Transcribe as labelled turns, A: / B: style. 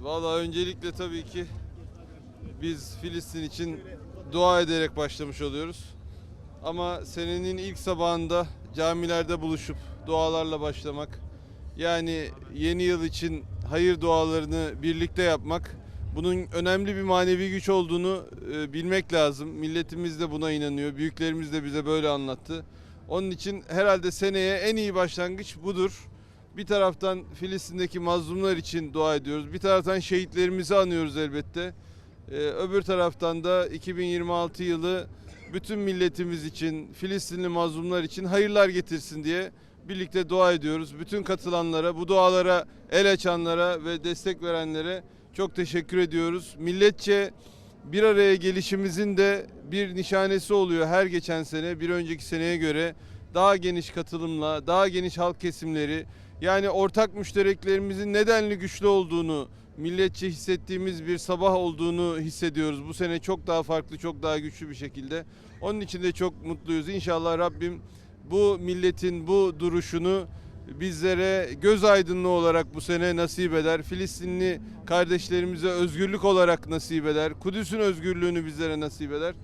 A: Valla öncelikle tabii ki biz Filistin için dua ederek başlamış oluyoruz. Ama senenin ilk sabahında camilerde buluşup dualarla başlamak, yani yeni yıl için hayır dualarını birlikte yapmak, bunun önemli bir manevi güç olduğunu e, bilmek lazım. Milletimiz de buna inanıyor, büyüklerimiz de bize böyle anlattı. Onun için herhalde seneye en iyi başlangıç budur. Bir taraftan Filistin'deki mazlumlar için dua ediyoruz. Bir taraftan şehitlerimizi anıyoruz elbette. Ee, öbür taraftan da 2026 yılı bütün milletimiz için, Filistinli mazlumlar için hayırlar getirsin diye birlikte dua ediyoruz. Bütün katılanlara, bu dualara el açanlara ve destek verenlere çok teşekkür ediyoruz. Milletçe bir araya gelişimizin de bir nişanesi oluyor her geçen sene bir önceki seneye göre daha geniş katılımla, daha geniş halk kesimleri yani ortak müştereklerimizin nedenli güçlü olduğunu, milletçe hissettiğimiz bir sabah olduğunu hissediyoruz. Bu sene çok daha farklı, çok daha güçlü bir şekilde. Onun için de çok mutluyuz. İnşallah Rabbim bu milletin bu duruşunu bizlere göz aydınlığı olarak bu sene nasip eder. Filistinli kardeşlerimize özgürlük olarak nasip eder. Kudüs'ün özgürlüğünü bizlere nasip eder.